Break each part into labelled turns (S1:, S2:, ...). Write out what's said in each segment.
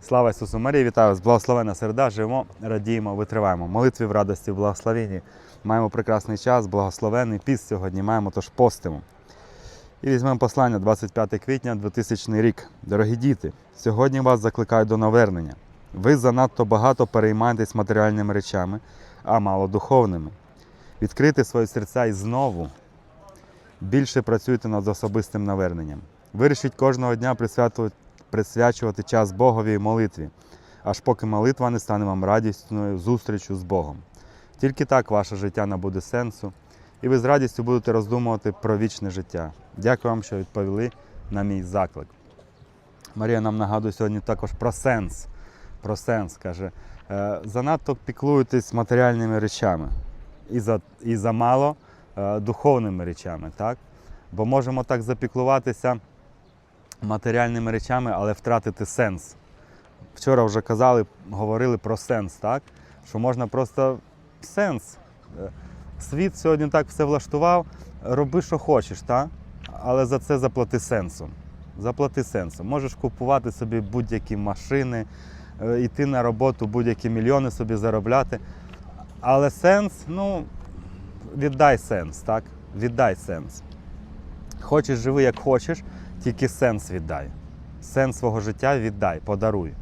S1: Слава Ісусу Марії, вітаю вас! Благословена середа, живемо, радіємо, витриваємо. Молитві в радості, в благословенні. Маємо прекрасний час, благословений піст сьогодні маємо, тож постимо. І візьмемо послання 25 квітня 2000 рік. Дорогі діти, сьогодні вас закликаю до навернення. Ви занадто багато переймаєтесь матеріальними речами, а мало духовними. Відкрити свої серця і знову більше працюйте над особистим наверненням. Вирішіть кожного дня присвятувати присвячувати час Богові і молитві, аж поки молитва не стане вам радісною зустрічю з Богом. Тільки так ваше життя набуде сенсу, і ви з радістю будете роздумувати про вічне життя. Дякую вам, що відповіли на мій заклик. Марія нам нагадує сьогодні також про сенс. Про сенс каже, «Е, занадто піклуєтесь матеріальними речами і за, і замало е, духовними речами, так? Бо можемо так запіклуватися матеріальними речами, але втратити сенс. Вчора вже казали, говорили про сенс, так? Що можна просто сенс. Е, Світ сьогодні так все влаштував, роби, що хочеш, так? але за це заплати сенсом. Заплати сенсом. Можеш купувати собі будь-які машини, е, йти на роботу, будь-які мільйони собі заробляти. Але сенс, ну, віддай сенс, так? Віддай сенс. Хочеш живи як хочеш, тільки сенс віддай. Сенс свого життя віддай, подаруй.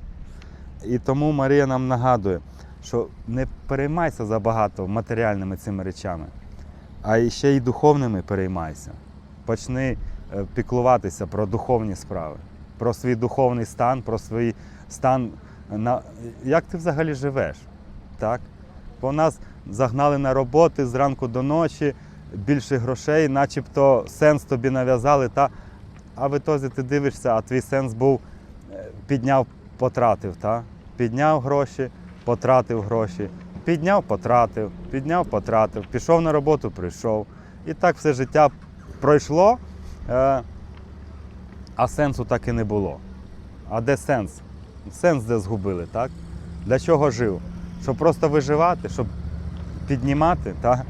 S1: І тому Марія нам нагадує, що не переймайся забагато матеріальними цими речами, а ще й духовними переймайся. Почни е, піклуватися про духовні справи, про свій духовний стан, про свій стан, на... як ти взагалі живеш. Так? Бо нас загнали на роботи зранку до ночі, більше грошей, начебто сенс тобі нав'язали, та... а в ітозі ти дивишся, а твій сенс був е, підняв, потратив. Та? Підняв гроші, потратив гроші, підняв, потратив, підняв, потратив, пішов на роботу, прийшов. І так все життя пройшло, е, а сенсу так і не було. А де сенс? Сенс де згубили, так? Для чого жив? Щоб просто виживати, щоб піднімати, так?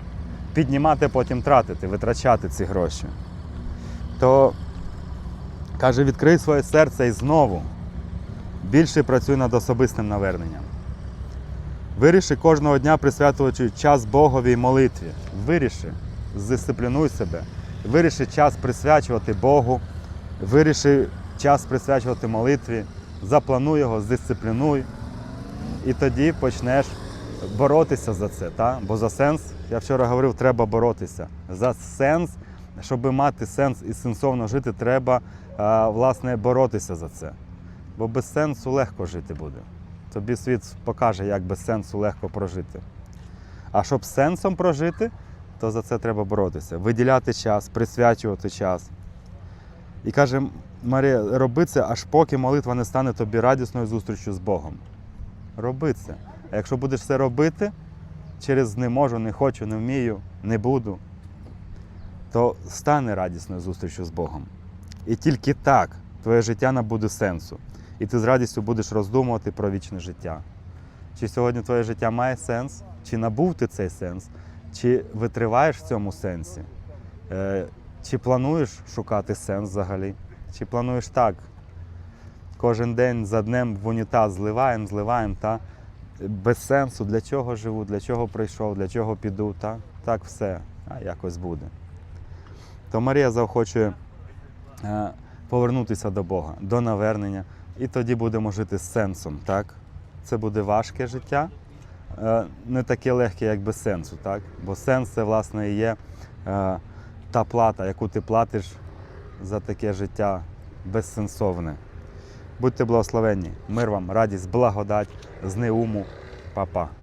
S1: піднімати, потім тратити, витрачати ці гроші. То каже, відкрий своє серце і знову більше працюй над особистим наверненням. Виріши кожного дня присвятувати час Богові і молитві. Виріши, здисциплінуй себе. Виріши час присвячувати Богу, виріши час присвячувати молитві, заплануй його, здисциплінуй. І тоді почнеш боротися за це. Та? Бо за сенс, я вчора говорив, треба боротися. За сенс, щоб мати сенс і сенсовно жити, треба а, власне боротися за це. Бо без сенсу легко жити буде. Тобі світ покаже, як без сенсу легко прожити. А щоб сенсом прожити, то за це треба боротися. Виділяти час, присвячувати час. І каже Марія, роби це, аж поки молитва не стане тобі радісною зустрічю з Богом. Роби це. А якщо будеш це робити через не можу, не хочу, не вмію, не буду, то стане радісною зустрічю з Богом. І тільки так твоє життя набуде сенсу. І ти з радістю будеш роздумувати про вічне життя. Чи сьогодні твоє життя має сенс? Чи набув ти цей сенс? Чи витриваєш в цьому сенсі? Е, Чи плануєш шукати сенс взагалі? Чи плануєш так? Кожен день за днем в унітаз зливаємо, зливаємо, та? без сенсу, для чого живу, для чого прийшов, для чого піду, та? так все, а якось буде. То Марія заохочує е, повернутися до Бога, до навернення, і тоді будемо жити з сенсом. Так? Це буде важке життя, е, не таке легке, як без сенсу. Так? Бо сенс це, власне, і є е, та плата, яку ти платиш за таке життя безсенсовне. Будьте благословенні, мир вам, радість, благодать, з неуму, Па-па.